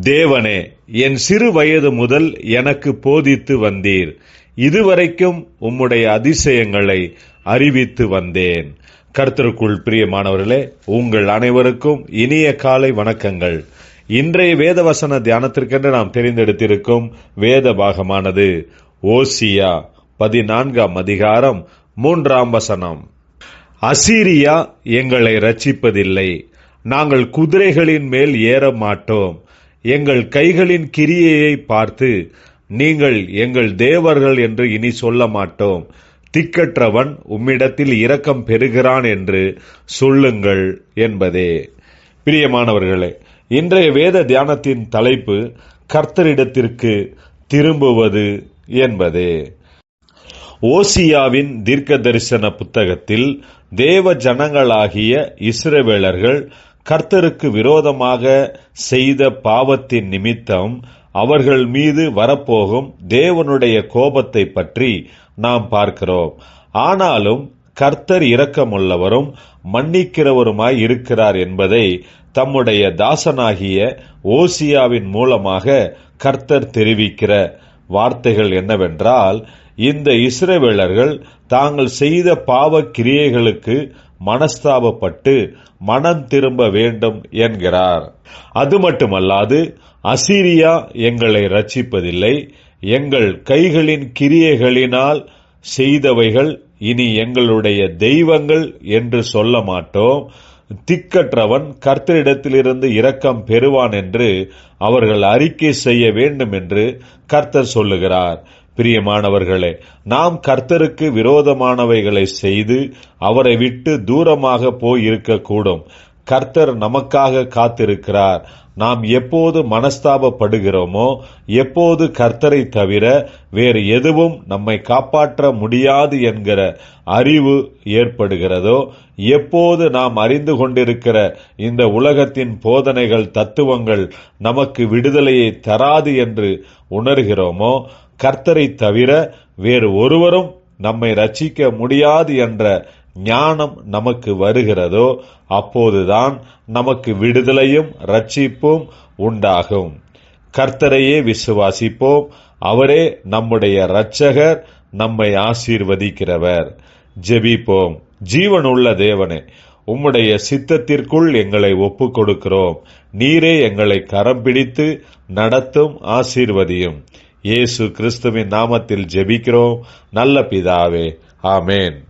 தேவனே என் சிறு வயது முதல் எனக்கு போதித்து வந்தீர். இதுவரைக்கும் உம்முடைய அதிசயங்களை அறிவித்து வந்தேன். கர்த்தருக்குள் பிரியமானவர்களே உங்கள் அனைவருக்கும் இனிய காலை வணக்கங்கள். இன்றைய வேதவசன தியானத்திற்கென்று நாம் தெரிந்தெடுத்திருக்கும் வேத பாகமானது ஓசியா பதினான்காம் அதிகாரம் மூன்றாம் வசனம். அசீரியா எங்களை ரட்சிப்பதில்லை நாங்கள் குதிரைகளின் மேல் ஏற மாட்டோம் எங்கள் கைகளின் கிரியையை பார்த்து நீங்கள் எங்கள் தேவர்கள் என்று இனி சொல்ல மாட்டோம். திக்கற்றவன் உம்மிடத்தில் இரக்கம் பெறுகிறான் என்று சொல்லுங்கள் என்பதே. பிரியமானவர்களே இன்றைய வேத தியானத்தின் தலைப்பு கர்த்தரிடத்திற்கு திரும்புவது என்பதே. ஓசியாவின் தீர்க்க தரிசன புத்தகத்தில் தேவ ஜனங்களாகிய இஸ்ரவேலர்கள் கர்த்தருக்கு விரோதமாக செய்த பாவத்தின் நிமித்தம் அவர்கள் மீது வரப்போகும் தேவனுடைய கோபத்தை பற்றி நாம் பார்க்கிறோம். ஆனாலும் கர்த்தர் இரக்கமுள்ளவரும் மன்னிக்கிறவருமாய் இருக்கிறார் என்பதை தம்முடைய தாசனாகிய ஓசியாவின் மூலமாக கர்த்தர் தெரிவிக்கிற வார்த்தைகள் என்னவென்றால் இந்த இஸ்ரவேலர்கள் தாங்கள் செய்த பாவ கிரியைகளுக்கு மனஸ்தாபப்பட்டு மனம் திரும்ப வேண்டும் என்கிறார். அது மட்டுமல்லாது அசீரியா எங்களை ரட்சிப்பதில்லை எங்கள் கைகளின் கிரியைகளினால் செய்தவைகள் இனி எங்களுடைய தெய்வங்கள் என்று சொல்ல மாட்டோம். திக்கற்றவன் கர்த்தரிடத்திலிருந்து இரக்கம் பெறுவான் என்று அவர்கள் அறிக்கை செய்ய வேண்டும் என்று கர்த்தர் சொல்லுகிறார். பிரியமானவர்களே நாம் கர்த்தருக்கு விரோதமானவைகளை செய்து அவரை விட்டு தூரமாக போய் இருக்கக்கூடும் கர்த்தர் நமக்காக காத்திருக்கிறார். நாம் எப்போது மனஸ்தாபப்படுகிறோமோ எப்போது கர்த்தரை தவிர வேறு எதுவும் நம்மை காப்பாற்ற முடியாது என்கிற அறிவு ஏற்படுகிறதோ எப்போது நாம் அறிந்து கொண்டிருக்கிற இந்த உலகத்தின் போதனைகள் தத்துவங்கள் நமக்கு விடுதலையை தராது என்று உணர்கிறோமோ கர்த்தரை தவிர வேறு ஒருவரும் நம்மை ரட்சிக்க முடியாது என்ற ஞானம் நமக்கு வருகிறதோ அப்போதுதான் நமக்கு விடுதலையும் ரட்சிப்பும் உண்டாகும். கர்த்தரையே விசுவாசிப்போம். அவரே நம்முடைய இரட்சகர் நம்மை ஆசீர்வதிக்கிறவர். ஜெபிப்போம். ஜீவனுள்ள தேவனே உம்முடைய சித்தத்திற்குள் எங்களை ஒப்புக் கொடுக்கிறோம் நீரே எங்களை கரம் பிடித்து நடத்தும் ஆசீர்வதியும். இயேசு கிறிஸ்துவின் நாமத்தில் ஜெபிக்கிறோம். நல்ல பிதாவே ஆமேன்.